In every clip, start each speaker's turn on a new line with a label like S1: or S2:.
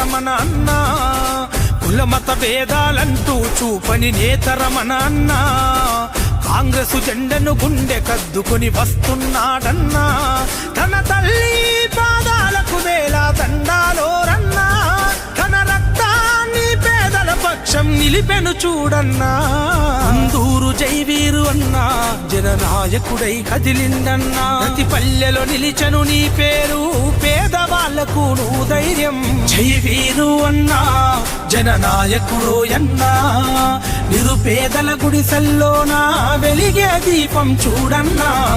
S1: రమణ అన్న. కులమత భేదాలంటూ చూపని నేతరమణ అన్న. కాంగ్రెసు జెండను గుండె కద్దుకొని వస్తున్నాడన్నా. తన తల్లి నిలిపెను చూడన్నా. అందూరు జైవీరు అన్నా. జననాయకుడై కదిలిందన్నా. ప్రతి పల్లెలో నిలిచను నీ పేరు. పేదవాళ్ళకు నువ్వు ధైర్యం. జైవీరు అన్నా. జననాయకుడు అన్నా. నిరుపేదల గుడిసెల్లోనా. వెలిగే దీపం చూడన్నా.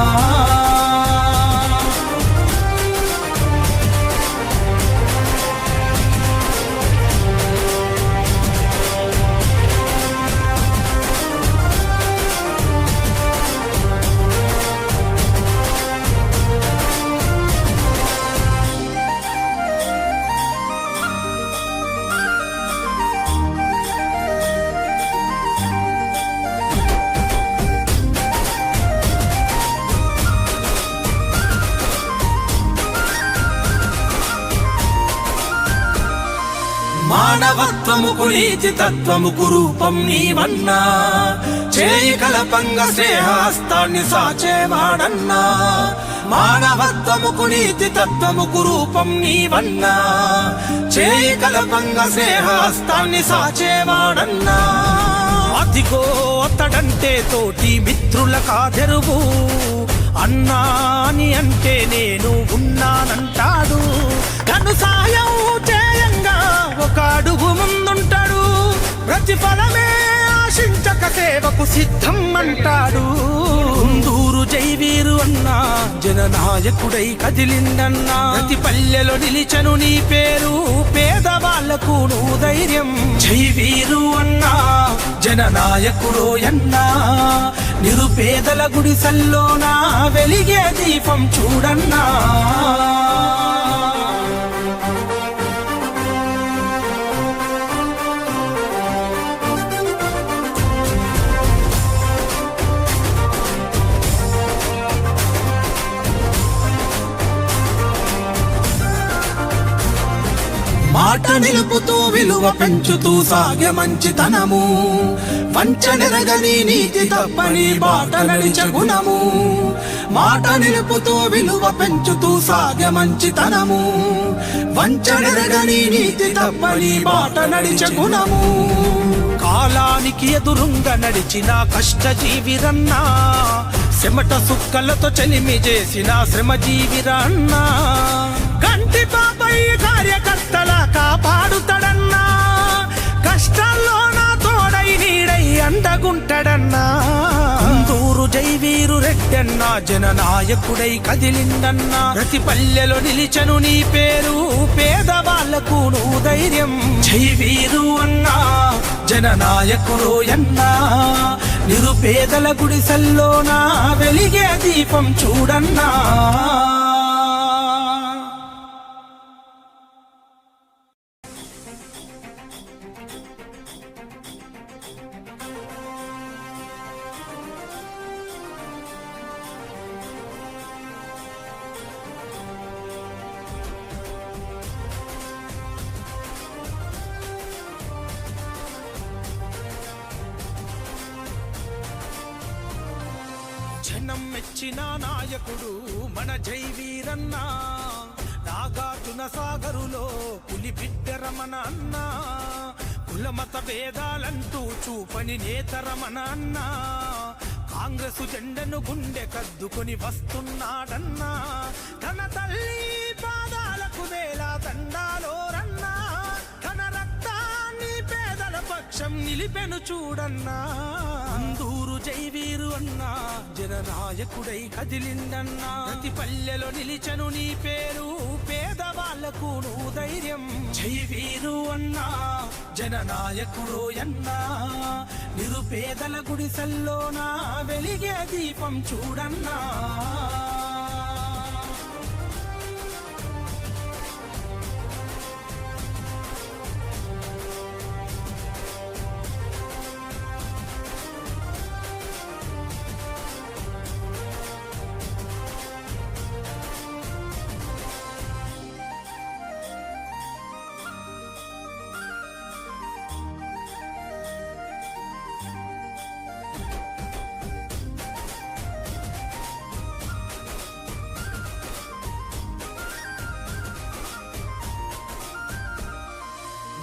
S1: మానవత్వముకు నీతి తత్వముకు రూపం నీవన్నా. చేయి కలపంగ శ్రేహాస్తాన్ని సాచేవాడన్నా. మానవత్వముకు నీతి తత్వముకు రూపం నీవన్నా. చేయి కలపంగ శ్రేహాస్తాన్ని సాచేవాడన్నా. అదిగో తోతడంటే తోటి మిత్రుల కాదెరువు. అన్నా అని అంటే నేను ఉన్నానంటాడు. కను సాయం చేయంగా ఒక అడుగు ముందుంటాడు. ప్రతిఫలమే ఆశించక సేవకు సిద్ధం అంటాడు కుందూరు జైవీరు అన్నా జననాయకుడై కదిలిందన్నా. ప్రతి పల్లెలో నిలిచను నీ పేరు పేదవాళ్ళకు నువ్వు ధైర్యం. జైవీరు అన్నా జననాయకుడు అన్నా. నిరుపేదల గుడిసల్లోనా వెలిగే దీపం చూడన్నా. మాట నిలుపుతూ విలువ పెంచుతూ సాగే మంచితనము వంచనెరగని నీతి తప్పని బాట నడిచ గుణము. మాట నిలుపుతూ విలువ పెంచుతూ సాగే మంచితనము వంచనెరగని నీతి తప్పని బాట నడిచ గుణము. కాలానికి ఎదురుంగా నడిచిన కష్టజీవిరన్నా చెమట సుక్కలతో చలిమి చేసిన శ్రమజీవిరన్నా. జైవీరు జననాయకుడై కదిలిందన్నా. ప్రతి పల్లెలో నిలిచను నీ పేరు పేదవాళ్ళకు నువ్వు ధైర్యం. జైవీరు అన్నా జననాయకుడు అన్నా. నిరుపేదల గుడిసెల్లోనా వెలిగే దీపం చూడన్నా. జనం మెచ్చిన నాయకుడు మన జై వీరన్న. నాగార్జున సాగరులో పులి బిడ్డరమణ అన్న. కులమత భేదాలంటూ చూపని నేతరమణ అన్న. కాంగ్రెస్ జెండను గుండె కద్దుకొని వస్తున్నాడన్నా. తన తల్లి పాదాలకు వేల దండాలో రన్నా తన రక్తాన్ని పేదల పక్షం నిలిపెను చూడన్నా. జైవీరు అన్నా జననాయకుడై కదిలిందన్నా. ప్రతి పల్లెలో నిలిచను నీ పేరు. పేదవాళ్ళకు నువ్వు ధైర్యం. జైవీరు అన్నా. జననాయకుడు అన్నా. నిరుపేదల గుడిసెల్లోనా. వెలిగే దీపం చూడన్నా.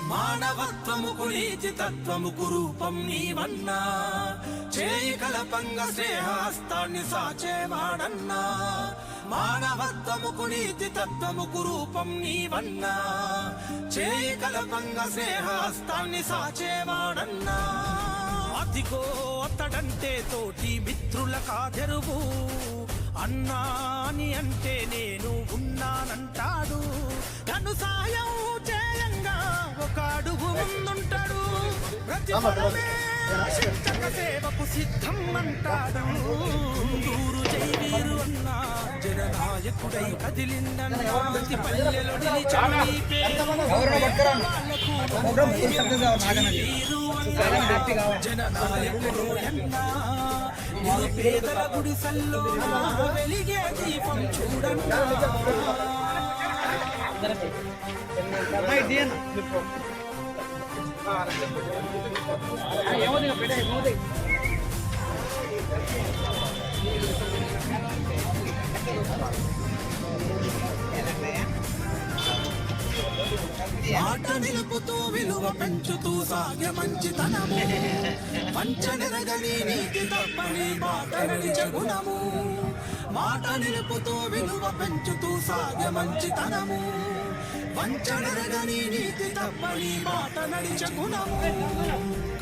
S1: మానవత్వముకు నీతి తత్వముకు రూపం నీవన్నా. చేయి కలపంగ స్నేహాస్తాన్ని సాచేవాడన్నా. మానవత్వముకు నీతి తత్వముకు రూపం నీవన్నా. చేయి కలపంగ స్నేహాస్తాన్ని సాచేవాడన్నా. అతికో అతడంటే తోటి మిత్రుల కాదెరువు. అన్నా అని అంటే నేను ఉన్నానంటాడు. తను సాయం ముందుంటాడు శిక్షక సేవకు సిద్ధం అంటాడు దూరు జైవీరు అన్నా జననాయకుడై కదిలిందన్నా పల్లెలో జననాయకుడు అన్నా నిరుపేదల గుడిసెల్లో వెలిగే దీపం చూడన్నా. ఆట నిలుపుతూ విలువ పెంచుతూ సాగే మంచితనము పంచనెరగని నీతి తప్పని మాట నడిచే గుణము మాట నిలుపుతూ విలువ పెంచుతూ సాగే మంచితనము వంచనెరగని నీతి తప్పని మాట నడిచే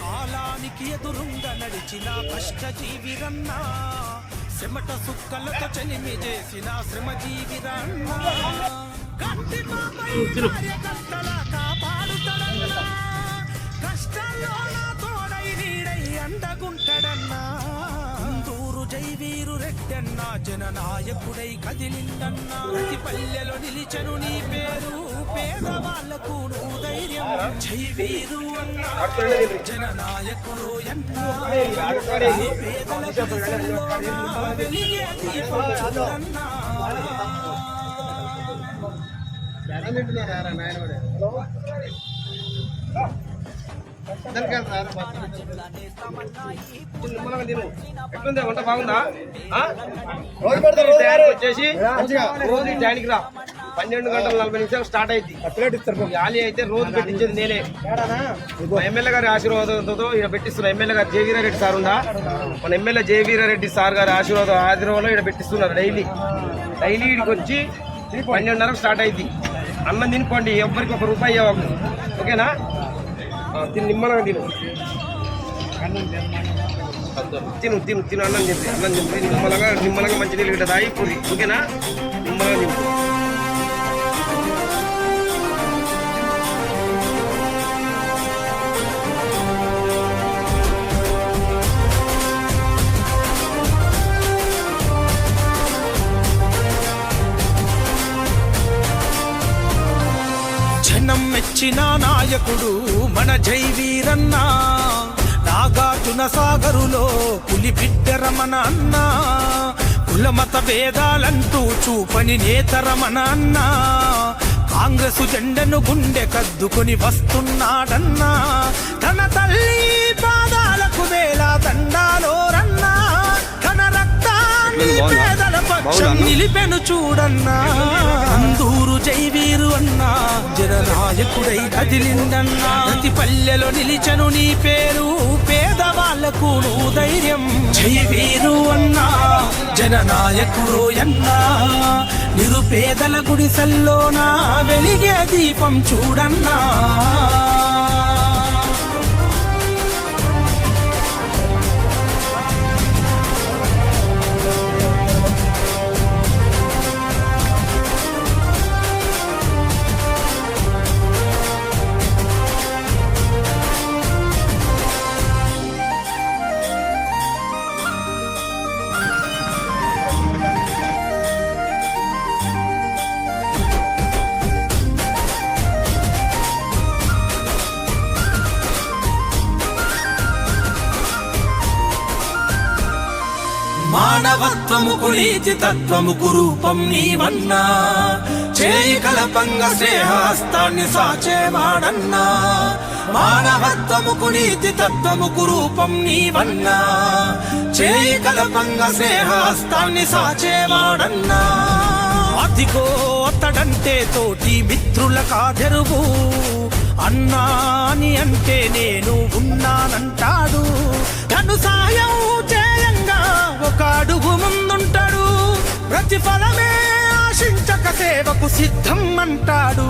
S1: కాలానికి ఎదురుంగా నడిచిన కష్ట జీవిరన్నా శ్రమట సుక్కలతో చెలిమి చేసిన శ్రమజీవిరన్నా కంటి పాపై కార్యకర్తల కాపాడుతాడన్నా కష్టాల్లో నా తోడై నీడై అండగుంటాడన్నా అందూరు జైవీరు రెడ్డన్నా జననాయకుడై కదిలిందన్నా. ప్రతి పల్లెలో నిలిచను నీ పేరు పేదవాళ్ళకు నువ్వు ధైర్యం. జైవీరు అన్నా జననాయకుడు అన్నా పేదల గుడిసెల్లోనా వెలిగే దీపం చూడన్నా
S2: ఎట్లుంది వంట బాగుందా ఆ? వచ్చేసి
S3: మంచిగా.
S2: రోజు ఈ టైంకి రా పన్నెండు గంటల నలభై నిమిషాలు స్టార్ట్ అయింది
S3: ప్లేట్
S2: గాలి అయితే రోజు పెట్టించేది నేనే ఎమ్మెల్యే గారి ఆశీర్వాదంతో ఇక్కడ పెట్టిస్తున్నా ఎమ్మెల్యే గారు జేవీరారెడ్డి సార్ ఉందా మన ఎమ్మెల్యే జేవీరారెడ్డి సార్ గారి ఆశీర్వాదం ఆశీర్వాదంలో ఇక్కడ పెట్టిస్తున్నారు డైలీ డైలీ ఇక్కడికి వచ్చి పన్నెండున్నరకు స్టార్ట్ అయింది అన్నం తినుకోండి ఎవరికి ఒక రూపాయి ఇవ్వకు ఓకేనా తిని నిమ్మలంగా తిను. తిను తిను తిను అన్నం తింది అన్నం తింది నిమ్మలంగా నిమ్మలంగా మంచి నీళ్ళు గిట్ట తాగి పూరి ఓకేనా? నిమ్మలంగా తింటుంది
S1: జనం మెచ్చిన నాయకుడు మన జైవీరన్నా నాగార్జున సాగరులో పులి బిడ్డరమణ అన్నా. కులమత భేదాలంటూ చూపని నేతరమణ అన్నా. కాంగ్రెసు జెండను గుండె కద్దుకొని వస్తున్నాడన్నా. తన తల్లి పాదాలకు వేల దండాలో రన్నా తన రక్తాన్ని పేదల నిలిపెను చూడన్నా అందూరు జైవీరు అన్నా జననాయకుడై కదిలిందన్నా. ప్రతి పల్లెలో నిలిచను నీ పేరు పేదవాళ్ళకు నువ్వు ధైర్యం. జైవీరు అన్నా జననాయకుడు అన్నా నిరుపేదల గుడిసల్లోనా వెలిగే దీపం చూడన్నా. మానవత్వముకు నీతి తత్వముకు రూపం నీవన్నా. చేయి కలపంగ స్నేహాస్తాన్ని సాచేవాడన్నా. మానవత్వముకు నీతి తత్వముకు రూపం నీవన్నా. చేయి కలపంగ స్నేహాస్తాన్ని సాచేవాడన్నా. అదిగో అతడంటే తోటి మిత్రుల కాదెరువు అన్నా అని అంటే నేను ఉన్నానంటాడు. కను సాయం ఒక అడుగు ముందుంటాడు. ప్రతిఫలమే ఆశించక సేవకు సిద్ధం అంటాడు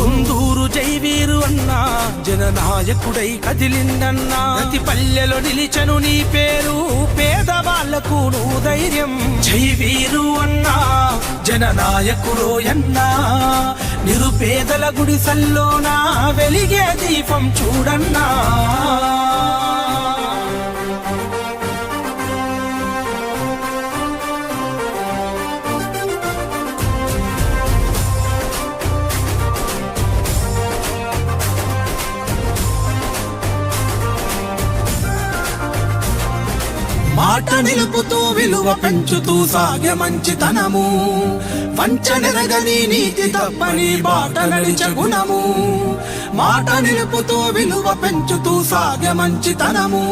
S1: కుందూరు జైవీరు అన్నా జననాయకుడై కదిలిందన్నా ప్రతి పల్లెలో నిలిచను నీ పేరు పేదవాళ్ళకు నువ్వు ధైర్యం. జైవీరు అన్నా జననాయకుడోయన్నా నిరుపేదల గుడిసల్లోనా వెలిగే దీపం చూడన్నా. మాట నిలుపుతూ విలువ పెంచుతూ సాగే మంచితనము. వంచనెరగని నీతి తప్పని బాట నడిచ గుణము. మాట నిలుపుతూ విలువ పెంచుతూ సాగే మంచితనము.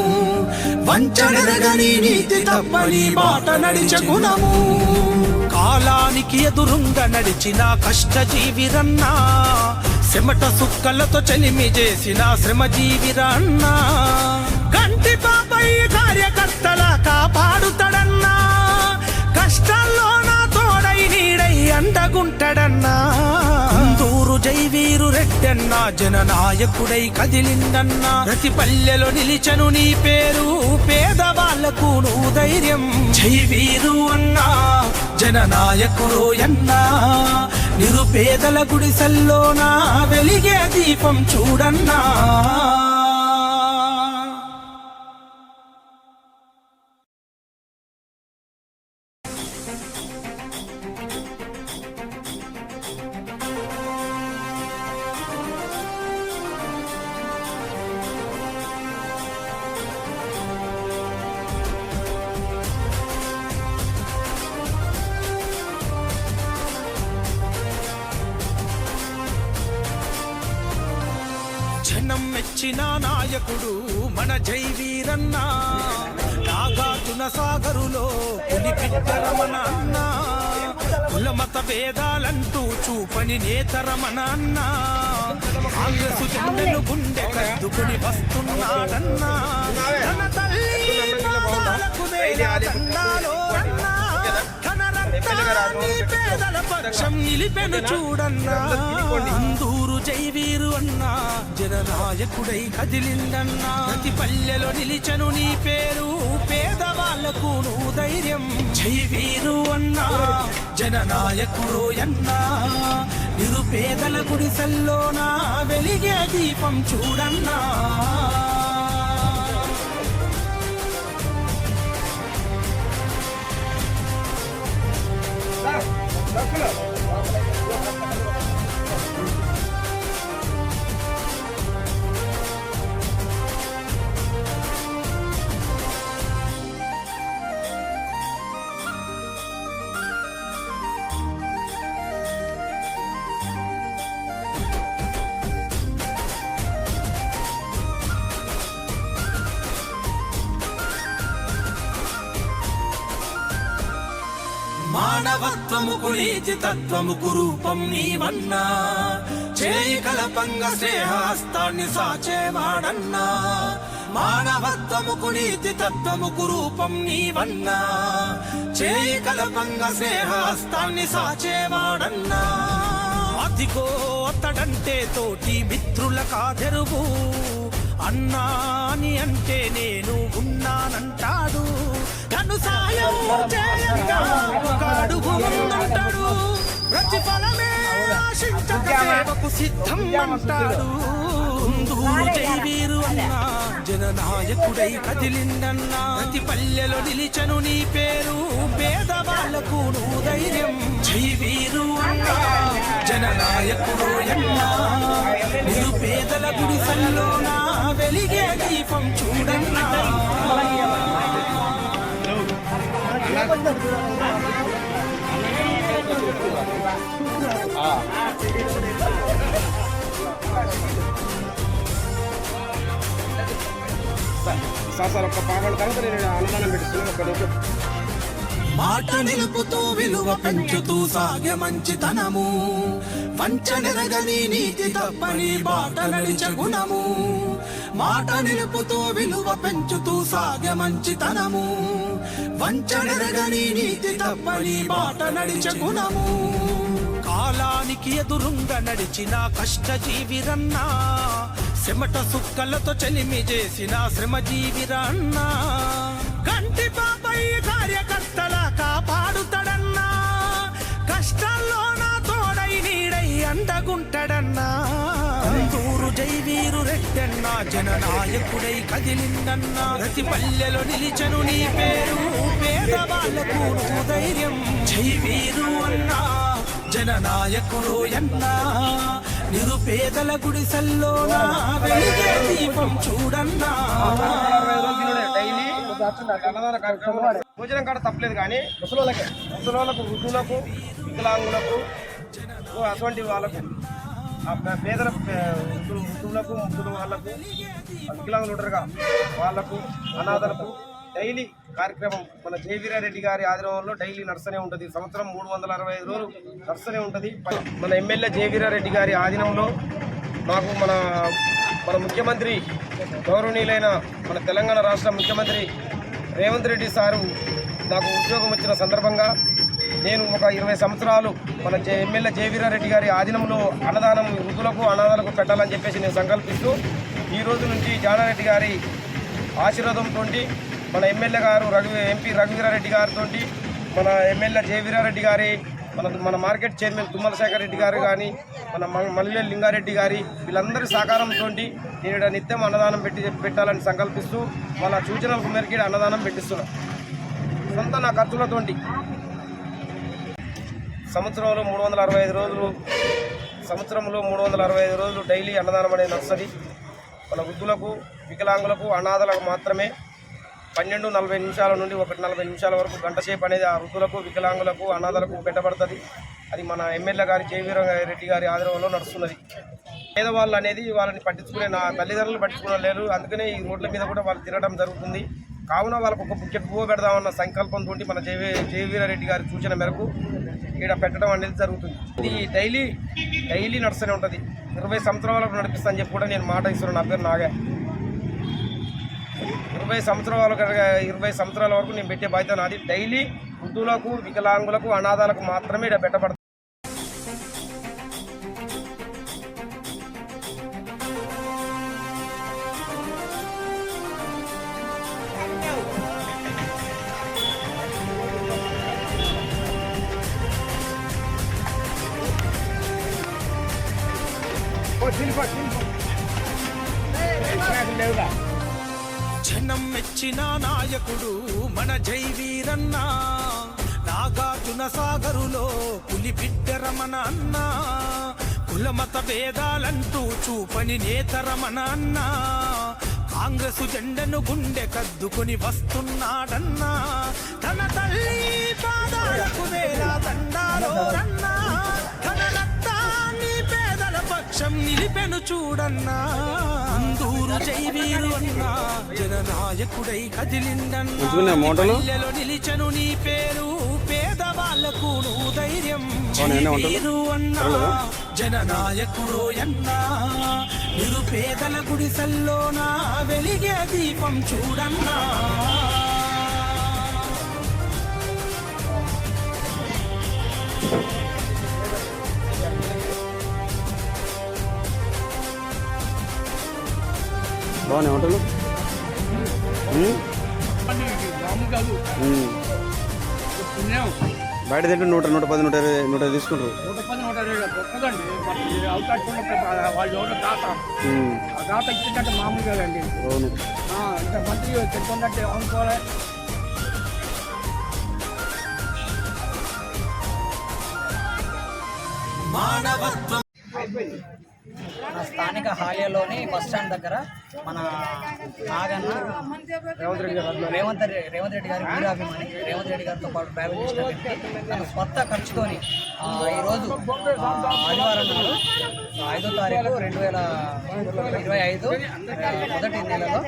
S1: వంచనెరగని నీతి తప్పని బాట నడిచ గుణము. కాలానికి ఎదురుంగా నడిచిన కష్టజీవిరన్నా చెమట సుక్కలతో చలిమి చేసిన శ్రమజీవిరన్నా. కంటి పాపై కార్యకర్తల కాపాడుతాడన్నా. కష్టాల్లో నా తోడై నీడై అండగుంటాడన్నా. అందూరు జైవీరు రెడ్డన్నా జననాయకుడై కదిలిందన్నా. ప్రతి పల్లెలో నిలిచను నీ పేరు పేదవాళ్ళకు నువ్వు ధైర్యం. జైవీరు అన్నా జననాయకుడు అన్నా. నిరుపేదల గుడిసల్లోనా వెలిగే దీపం చూడన్నా. పులి పిట్టరమణ అన్న. కులమత భేదాలంటూ చూపని నేతరమణ అన్న. కాంగ్రెస్ జెండను గుండె కద్దుకుని వస్తున్నాడన్నా. తన తల్లి పాదాలకు వేల దండాలో పేదల పక్షం నిలిపెను చూడన్నా. అందూరు జైవీరు అన్నా. జననాయకుడై కదిలిందన్నా. ప్రతి పల్లెలో నిలిచను నీ పేరు. పేదవాళ్ళకు నువ్వు ధైర్యం. జైవీరు అన్నా. జననాయకుడు అన్నా. నిరుపేదల గుడిసెల్లోనా. వెలిగే దీపం చూడన్నా. నీతి తత్వముకు రూపం నీవన్నా. చేయి కలపంగ శ్రేహాస్తాన్ని సాచేవాడన్నా. మానవత్వముకు నీతి తత్వముకు రూపం నీవన్నా. చేయి కలపంగ శ్రేహాస్తాన్ని సాచేవాడన్నా. అదిగో అతడంటే తోటి మిత్రుల కాదెరువు అన్నా అని అంటే నేను ఉన్నానంటాడు. నన్ను సాయం చేయంగా ఒక అడుగు ప్రతిఫలమే ఆశించక సేవకు సిద్ధం అంటాడు కుందూరు జైవీరు అన్నా జననాయకుడై కదిలిందన్నా ప్రతి పల్లెలో నిలిచను నీ పేరు పేదవాళ్ళకు నువ్వు ధైర్యం. జైవీరు అన్నా జననాయకుడు అన్నా నిరుపేదల గుడిసల్లోనా వెలిగే దీపం చూడన్నా.
S2: సార్ సార్ ఒక్క పావుగంట తర్వాత నేను అన్నదానం పెట్టిస్తున్నాను ఒక్క నిమిషం.
S1: మాట నిలుపుతూ విలువ పెంచుతూ సాగే మంచితనము వంచనెరగని నీతి తప్పని బాట నడిచ గుణము. మాట నిలుపుతూ విలువ పెంచుతూ సాగ మంచితనము. వంచడెరగని నీతి తప్పని బాట నడిచ గుణము. కాలానికి ఎదురుంగ నడిచిన కష్టజీవిరన్నా చెమట సుక్కలతో చెలిమి చేసిన శ్రమజీవిరన్నా కంటి బాబాయి కార్యకర్తల కాపాడుతాడన్నా. కష్టాల్లో నా తోడై నీడై అండగుంటాడన్నా అందూరు జైవీరు రెట్టన్నా జననాయకుడై కదిలిందన్నా. ప్రతి పల్లెలో నిలిచను నీ పేరు పేదవాళ్ళకు ధైర్యం ధైర్యం. జైవీరు అన్నా జననాయకుడు అన్నా. నిరుపేదల గుడిసెల్లోనా వెలిగే దీపం చూడన్నా.
S2: భోజనం కాడ తప్పలేదు కానీ ముసలోళ్ళకి ముసలోళ్ళకు వృద్ధులకు వికలాంగులకు సో అటువంటి వాళ్ళకు ఆ పే- పేదల వృద్ధులకు ముగ్గురు వాళ్ళకు వికలాంగులు ఉంటారుగా వాళ్ళకు అనాథలకు డైలీ కార్యక్రమం మన జయవీరారెడ్డి గారి ఆధ్వర్యంలో డైలీ నడుస్తూనే ఉంటుంది. సంవత్సరం మూడు వందల అరవై ఐదు రోజులు నడుస్తూనే ఉంటుంది. మన ఎమ్మెల్యే జయవీరారెడ్డి గారి ఆధీనంలో మాకు మన మన ముఖ్యమంత్రి గౌరవనీయులైన మన తెలంగాణ రాష్ట్ర ముఖ్యమంత్రి రేవంత్ రెడ్డి సారు నాకు ఉద్యోగం వచ్చిన సందర్భంగా నేను ఒక ఇరవై సంవత్సరాలు మన జే ఎమ్మెల్యే జయవీరారెడ్డి గారి ఆధీనంలో అన్నదానం వృద్ధులకు అనాథాలకు పెట్టాలని చెప్పేసి నేను సంకల్పిస్తూ ఈ రోజు నుంచి జానారెడ్డి గారి ఆశీర్వాదంతో మన ఎమ్మెల్యే గారు రఘు ఎంపీ రఘువీరారెడ్డి గారితో మన ఎమ్మెల్యే జయవీరారెడ్డి గారి మన మన మార్కెట్ చైర్మన్ తుమ్మల శేఖర్ రెడ్డి గారు కానీ మన మల్లె లింగారెడ్డి గారి వీళ్ళందరి సహకారంతో నేను ఈడ నిత్యం అన్నదానం పెట్టి పెట్టాలని సంకల్పిస్తూ వాళ్ళ సూచనలకు మేరకు అన్నదానం పెట్టిస్తున్నాను సొంత నా ఖర్చులతోటి సంవత్సరంలో మూడు వందల అరవై ఐదు రోజులు సంవత్సరంలో మూడు వందల అరవై ఐదు రోజులు డైలీ అన్నదానం అనేది నడుస్తుంది. మన వృద్ధులకు వికలాంగులకు అనాథలకు మాత్రమే పన్నెండు నలభై నిమిషాల నుండి ఒకటి నలభై నిమిషాల వరకు గంట సేపు అనేది ఆ వృద్ధులకు వికలాంగులకు అనాథలకు పెట్టబడుతుంది. అది మన ఎమ్మెల్యే గారి జయవీర రెడ్డి గారి ఆధ్వర్యంలో నడుస్తున్నది. పేదవాళ్ళు అనేది వాళ్ళని పట్టించుకునే నా తల్లిదండ్రులు పట్టించుకునే లేరు అందుకనే ఈ రోడ్ల మీద కూడా వాళ్ళు తిరగడం జరుగుతుంది. కావున వాళ్ళకు ఒక బుక్కెట్ పువ్వు పెడదామన్న సంకల్పంతో మన జయవీ జయవీరారెడ్డి గారి సూచన మేరకు ఇక్కడ పెట్టడం అనేది జరుగుతుంది. ఇది డైలీ డైలీ నడుస్తూనే ఉంటుంది. ఇరవై సంవత్సరాల వరకు నడిపిస్తాను చెప్పి కూడా నేను మాట ఇస్తున్నాను నా పేరు నాగే ఇరవై సంవత్సరాల ఇరవై సంవత్సరాల వరకు నేను పెట్టే బాధ్యత నాది. డైలీ వృద్ధులకు వికలాంగులకు అనాథాలకు మాత్రమే ఇక్కడ పెట్టబడుతుంది
S1: జనం మెచ్చిన నాయకుడు మన జైవీరన్న నాగార్జున సాగరులో పులి బిడ్డరమణ అన్న. కులమత భేదాలంటూ చూపని నేతరమణ అన్న. కాంగ్రెస్ జెండను గుండె కద్దుకొని వస్తున్నాడన్నా. తన తల్లి పాదాలకు వేలా దండాలో రన్నా. పక్షం నిలిపెను చూడన్నా. అందూరు జైవీరు అన్నా. జననాయకుడై కదిలిండన్నా పల్లెలో నిలిచను నీ పేరు. పేదవాళ్ళకు నువ్వు ధైర్యం. జైవీరు అన్నా. జననాయకుడు అన్నా. నిరుపేదల గుడిసెల్లోనా. వెలిగే దీపం చూడన్నా.
S3: బాగున్నాయి హోటల్ బయట తింటే నూట నూట పది నూట ఇరవై నూట తీసుకుంటారు. అవును.
S1: మానవత్వం
S4: స్థానిక హాలియాలోని బస్ స్టాండ్ దగ్గర మన నాగన్న రేవంత్ రెడ్డి రేవంత్ రెడ్డి గారి వీరాభిమాని రేవంత్ రెడ్డి గారితో పాటు ట్రావెల్ చేసిన వ్యక్తి. తన స్వంత ఖర్చుతోని ఈరోజు ఆదివారం నాడు ఐదో తారీఖు రెండు వేల ఇరవై ఐదు మొదటి నెలలో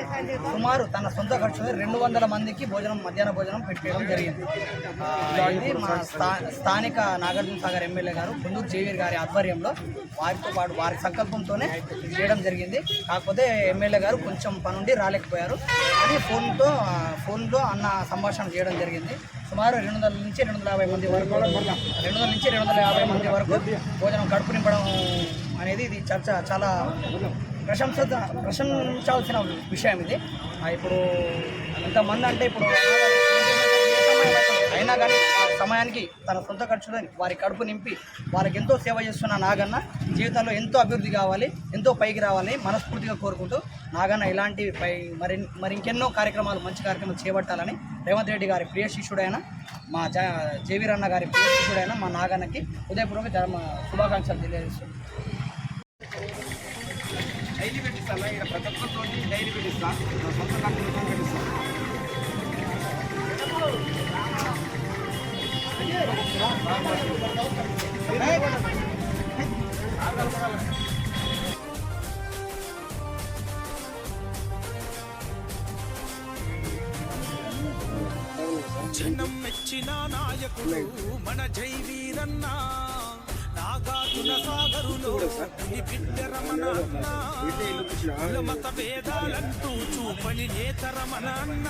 S4: సుమారు తన సొంత ఖర్చు రెండు వందల మందికి భోజనం మధ్యాహ్న భోజనం పెట్టడం జరిగింది. ఇది మన స్థా స్థానిక నాగార్జున సాగర్ ఎమ్మెల్యే గారు ముందు జేవీర్ గారి ఆధ్వర్యంలో వారితో పాటు వారి సంకల్పంతోనే చేయడం జరిగింది. కాకపోతే ఎమ్మెల్యే గారు కొంచెం పనుండి రాలేకపోయారు. అని ఫోన్తో ఫోన్లో అన్న సంభాషణ చేయడం జరిగింది. సుమారు రెండు వందల నుంచి రెండు వందల యాభై మంది వరకు రెండు వందల నుంచి రెండు వందల యాభై మంది వరకు భోజనం కడుపు నింపడం అనేది ఇది చర్చ చాలా ప్రశంస ప్రశంసించాల్సిన విషయం ఇది. ఇప్పుడు ఇంతమంది అంటే ఇప్పుడు అయినా కానీ సమయానికి తన సొంత ఖర్చులో వారి కడుపు నింపి వారికి ఎంతో సేవ చేస్తున్న నాగన్న జీవితంలో ఎంతో అభివృద్ధి కావాలి ఎంతో పైకి రావాలి మనస్ఫూర్తిగా కోరుకుంటూ నాగన్న ఇలాంటి పై మరి మరి ఇంకెన్నో కార్యక్రమాలు మంచి కార్యక్రమాలు చేపట్టాలని రేవంత్ రెడ్డి గారి ప్రియ శిష్యుడైన మా జ జేవీరన్న గారి ప్రియ శిష్యుడైన మా నాగన్నకి ఉదయపూర్వక జన్మ శుభాకాంక్షలు తెలియజేస్తున్నాను
S2: డైరీ పెట్టిస్తాను ఇక్కడ ప్రతి ఒక్కరితో డైరీ పెట్టిస్తాను సొంత ఖర్చులతో పెట్టిస్తాను
S1: జనం మెచ్చిన నాయకుడు మన జై వీరన్న నాగార్జున సాగరులో పులి బిడ్డ రమణ అన్న కుల మత భేదాలంటూ చూపని నేత రమణ అన్న.